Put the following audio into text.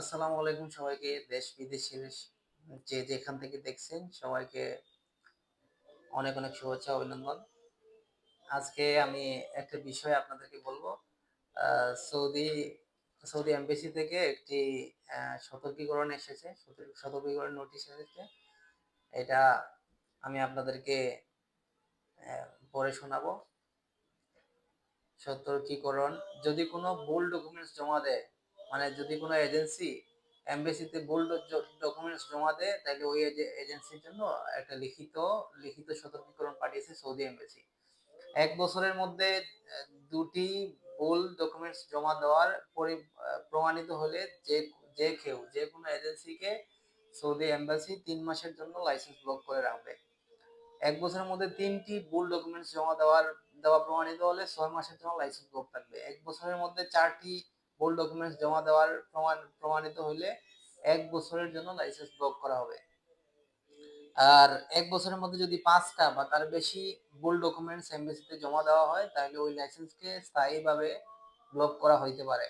আসসালামু আলাইকুম সবাইকে, দেশ বিদেশের যে যেখান থেকে দেখছেন সবাইকে অনেক অনেক শুভেচ্ছা, অভিনন্দন। আজকে আমি একটা বিষয় আপনাদেরকে বলব। সৌদি সৌদি এমবেসি থেকে একটি সতর্কীকরণ এসেছে, সতর্ক- সতর্কীকরণ নোটিশ এসেছে। এটা আমি আপনাদেরকে পরে শোনাবো। সতর্কীকরণ, যদি কোনো ভুল ডকুমেন্টস জমা দেয় মানে যদি কোনো এজেন্সি এমবেসিতে ভুল ডকুমেন্টস জমা দেয়, তাহলে ওই এজেন্সির জন্য একটা লিখিত লিখিত সতর্কীকরণ পাঠিয়েছে সৌদি এমবেসি এক বছরের মধ্যে দুটি ভুল ডকুমেন্টস জমা দেওয়ার পরি- প্রমাণিত হলে যে যে কেউ, যে কোনো এজেন্সিকে সৌদি এম্বাসি তিন মাসের জন্য লাইসেন্স ব্লক করে রাখবে। এক বছরের মধ্যে তিনটি ভুল ডকুমেন্টস জমা দেওয়ার, দেওয়া প্রমাণিত হলে ছয় মাসের জন্য লাইসেন্স ব্লক থাকবে। এক বছরের মধ্যে চারটি ভুল ডকুমেন্টস জমা দেওয়ার প্রমাণ, প্রমাণিত হলে এক বছরের জন্য লাইসেন্স ব্লক করা হবে। আর এক বছরের মধ্যে যদি পাঁচটা বা তার বেশি ভুল ডকুমেন্টস এমবিসিতে জমা দেওয়া হয়, তাহলে ওই লাইসেন্সকে স্থায়ীভাবে ব্লক করা হইতে পারে।